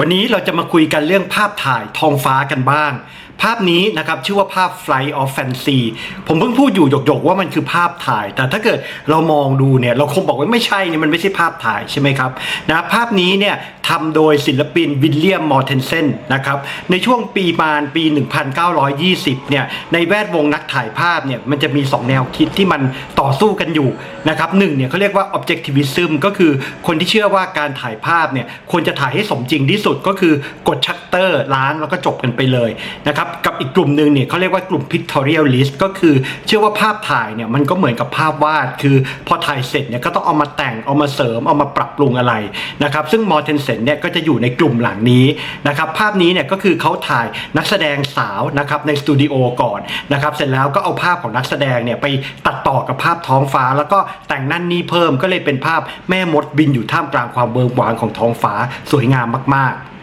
วันนี้เราจะมาคุยกันเรื่องภาพถ่ายทองฟ้ากันบ้างาพนี้นะครับชื่อว่าภาพ Flight of Fancy ผมเพิ่งพูดอยู่หยกๆว่ามันคือภาพถ่าย แต่ถ้าเกิดเรามองดูเนี่ยเราคงบอกว่าไม่ใช่เนี่ยมันไม่ใช่ภาพถ่ายใช่ไหมครับนะภาพนี้เนี่ยทำโดยศิลปินวิลเลียมมอร์เทนเซนนะครับในช่วงปีมาณปี 1920เนี่ยในแวดวงนักถ่ายภาพเนี่ยมันจะมี 2 แนวคิดที่มันต่อสู้กันอยู่นะครับหนึ่งเนี่ยเขาเรียกว่า objectivism ก็คือคนที่เชื่อว่าการถ่ายภาพเนี่ยควรจะถ่ายให้สมจริงที่สุดก็คือกดชัตเตอร์ล้างแล้วก็จบกันไปเลยนะครับกับอีกกลุ่มหนึ่งเนี่ยเขาเรียกว่ากลุ่ม pictorialist ก็คือเชื่อว่าภาพถ่ายเนี่ยมันก็เหมือนกับภาพวาด คือพอถ่ายเสร็จเนี่ยก็ต้องเอามาแต่งเอามาเสริมเอามาปรับปรุงอะไรนะครับซึ่งมอร์เทนเซนเนี่ยก็จะอยู่ในกลุ่มหลังนี้นะครับภาพนี้เนี่ยก็คือเขาถ่ายนักแสดงสาวนะครับในสตูดิโอก่อนนะครับเสร็จแล้วก็เอาภาพของนักแสดงเนี่ยไปตัดต่อกับภาพท้องฟ้า แล้วก็แต่งนั่นนี่เพิ่มก็เลยเป็นภาพแม่มดบินอยู่ท่ามกลางความเบิกบานของท้องฟ้าสวยงามมากๆ